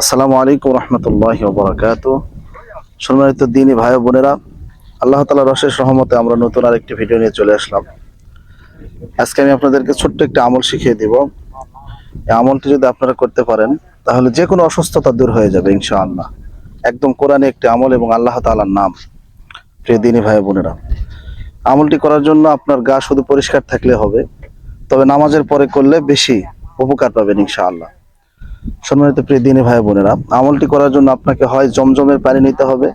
আসসালামু আলাইকুম রহমতুল্লাহ বরাকাত সম্মানিত দিনী ভাই বোনেরা, আল্লাহ তালার অশেষ রহমতে আমরা নতুন আরেকটি ভিডিও নিয়ে চলে আসলাম। আজকে আমি আপনাদেরকে ছোট্ট একটি আমল শিখিয়ে দিব। এই আমলটি যদি আপনারা করতে পারেন, তাহলে যে কোনো অসুস্থতা দূর হয়ে যাবে, ইনশাআল্লাহ। একদম কোরআনে একটি আমল এবং আল্লাহ তালার নাম। প্রিয় দিনী ভাই বোনেরা, আমলটি করার জন্য আপনার গা শুধু পরিষ্কার থাকলে হবে, তবে নামাজের পরে করলে বেশি উপকার পাবেন, ইনশাআল্লাহ। সম্মানিত প্রিয় দিনী ভাই বোনেরা, আমলটি করার জন্য আপনাকে হয় জমজমের পানি নিতে হবে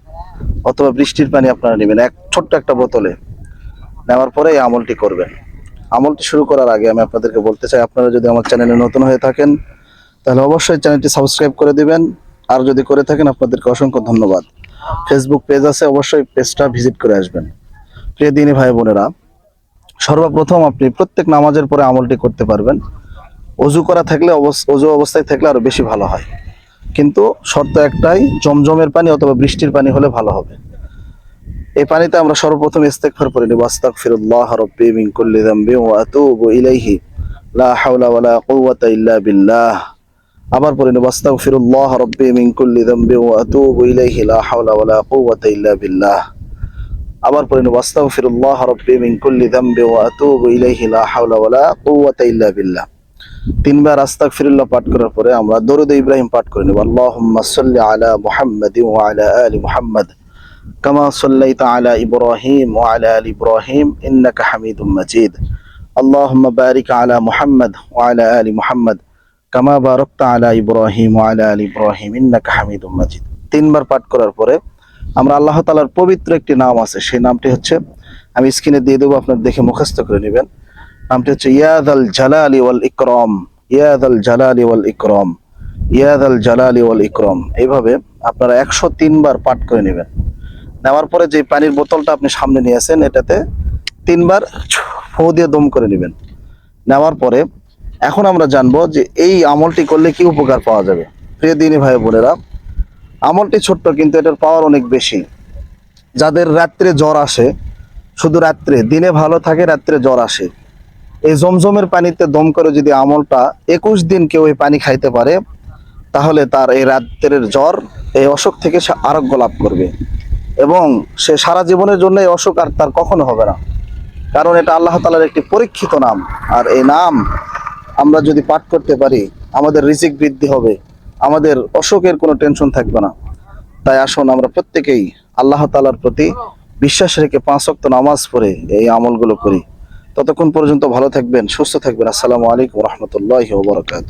অথবা বৃষ্টির পানি আপনারা নেবেন, এক ছোট্ট একটা বোতলে নেওয়ার পরে এই আমলটি করবেন। আমলটি শুরু করার আগে আমি আপনাদেরকে বলতে চাই, আপনারা যদি আমার চ্যানেলে নতুন হয়ে থাকেন, তাহলে অবশ্যই চ্যানেলটি সাবস্ক্রাইব করে দিবেন। আর যদি করে থাকেন, আপনাদেরকে অসংখ্য ধন্যবাদ। ফেসবুক পেজ আছে, অবশ্যই পেজটা ভিজিট করে আসবেন। প্রিয় দিনী ভাই বোনেরা, সর্বপ্রথম আপনি প্রত্যেক নামাজের পরে আমলটি করতে পারবেন। অজু করা থাকলে অজু অবস্থায় থাকলে আরও বেশি ভালো হয়। কিন্তু শর্ত একটাই, জমজমের পানি অথবা বৃষ্টির পানি হলে ভালো হবে। এই পানিতে আমরা সর্বপ্রথম ইস্তেগফার করে নিব। আস্তাগফিরুল্লাহ রাব্বি মিন কুল্লি যামবি ওয়া আতুবু ইলাইহি। লা হাওলা ওয়ালা কুওয়াতা ইল্লা বিল্লাহ। আবার পড়ে নেব। আস্তাগফিরুল্লাহ রাব্বি মিন কুল্লি যামবি ওয়া আতুবু ইলাইহি। লা হাওলা ওয়ালা কুওয়াতা ইল্লা বিল্লাহ। আবার পড়ে নেব। আস্তাগফিরুল্লাহ রাব্বি মিন কুল্লি যামবি ওয়া আতুবু ইলাইহি। লা হাওলা ওয়ালা কুওয়াতা ইল্লা বিল্লাহ। তিনবার আস্তাগফিরুল্লাহ পাঠ করার পরে আমরা দরুদ ইব্রাহিম পাঠ করে নেব। আল্লাহুম্মা সাল্লি আলা মুহাম্মাদি ওয়া আলা আলি মুহাম্মাদ, কামা সাল্লাইতা আলা ইব্রাহিম ওয়া আলা আলি ইব্রাহিম, ইন্নাকা হামিদুম মাজিদ। আল্লাহুম্মা বারিক আলা মুহাম্মাদ ওয়া আলা আলি মুহাম্মাদ, কামা বারাকতা আলা ইব্রাহিম ওয়া আলা আলি ইব্রাহিম, ইন্নাকা হামিদুম মাজিদ। তিনবার পাঠ করার পরে আমরা আল্লাহ তাআলার পবিত্র একটি নাম আছে, সেই নামটি হচ্ছে, আমি স্ক্রিনে দিয়ে দেবো, আপনার দেখে মুখস্থ করে নেবেন। নামটি হচ্ছে ইয়াদাল জালালি ওয়াল ইকরম, ইয়াদাল জালালি ওয়াল ইকরম, ইয়াদাল জালালি ওয়াল ইকরম। এইভাবে আপনারা একশো তিনবার পাঠ করে নেবেন। নেওয়ার পরে যে পানির বোতলটা আপনি সামনে নিয়েছেন এটাতে তিনবার ফু দিয়ে দম করে নেবেন। নেওয়ার পরে এখন আমরা জানব যে এই আমলটি করলে কি উপকার পাওয়া যাবে। প্রিয় দিনী ভাই বোনেরা, আমলটি ছোট্ট কিন্তু এটার পাওয়ার অনেক বেশি। যাদের রাত্রে জ্বর আসে, শুধু রাত্রে, দিনে ভালো থাকে, রাত্রে জ্বর আসে। এই জমজমের পানিতে দম করে যদি আমলটা একুশ দিন কেউ এই পানি খাইতে পারে, তাহলে তার এই রাত্রের জ্বর, এই অসুখ থেকে সে আরোগ্য লাভ করবে। এবং সে সারা জীবনের জন্য এই অসুখ আর তার কখনো হবে না। কারণ এটা আল্লাহ তালার একটি পরীক্ষিত নাম। আর এই নাম আমরা যদি পাঠ করতে পারি, আমাদের রিজিক বৃদ্ধি হবে। আমাদের অসুখের কোনো টেনশন থাকবে না। তাই আসুন আমরা প্রত্যেকেই আল্লাহ তালার প্রতি বিশ্বাস রেখে পাঁচ ওয়াক্ত নামাজ পড়ে এই আমলগুলো করি। ততক্ষণ পর্যন্ত ভালো থাকবেন সুস্থ থাকবেন। আসসালামু আলাইকুম রহমতুল্লাহ বরকাত